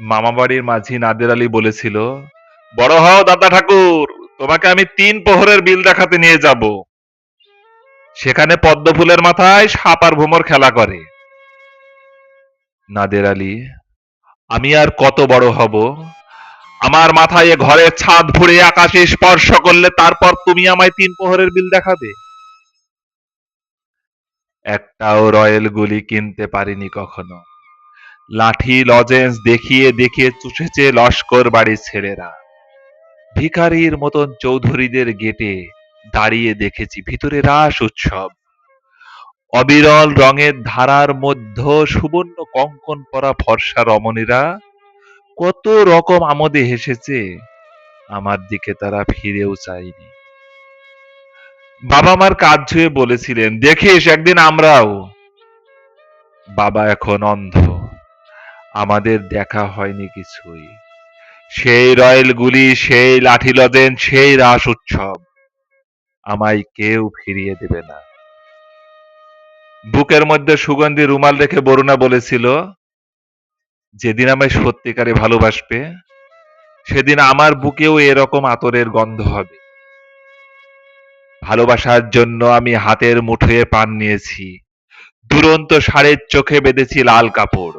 মামাবাড়ির মাঝি নাদের আলী বলেছিল, বড় হও দাদা ঠাকুর, তোমাকে আমি তিন প্রহরের বিল দেখাতে নিয়ে যাব। সেখানে পদ্ম ফুলের মাথায় সাপ আর ভ্রমর খেলা করে। নাদের আলী, আমি আর কত বড় হব? আমার মাথায় ঘরের ছাদ ফুড়ে আকাশে স্পর্শ করলে তারপর তুমি আমায় তিন প্রহরের বিল দেখাবে? একটাও রয়েল গুলি কিনতে পারিনি কখনো। লাঠি, লজেন্স দেখিয়ে দেখিয়ে চুষেছে লস্কর বাড়ির ছেলেরা। ভিখারির মতন চৌধুরীদের গেটে দাঁড়িয়ে দেখেছি ভিতরে রাস উৎসব। অবিরল রঙের ধারার মধ্য সুবর্ণ কঙ্কন পরা ফর্সা রমণীরা কত রকম আমোদে হেসেছে, আমার দিকে তারা ফিরেও চায়নি। বাবা মার কাজ ছুঁয়ে বলেছিলেন, দেখিস একদিন আমরাও। বাবা এখন অন্ধ। আমাদের দেখা হয়নি কিছুই। সেই রয়েল গুলি সেই লাঠি লজেন সেই রাস উৎসব আমায় কেউ ফিরিয়ে দেবে না। বুকের মধ্যে সুগন্ধি রুমাল রেখে বরুণা বলেছিল, যেদিন আমায় সত্যিকারে ভালোবাসবে, সেদিন আমার বুকেও এরকম আতরের গন্ধ হবে। ভালোবাসার জন্য আমি হাতের মুঠোয় পান নিয়েছি। দুরন্ত সারের চোখে বেঁধেছি লাল কাপড়।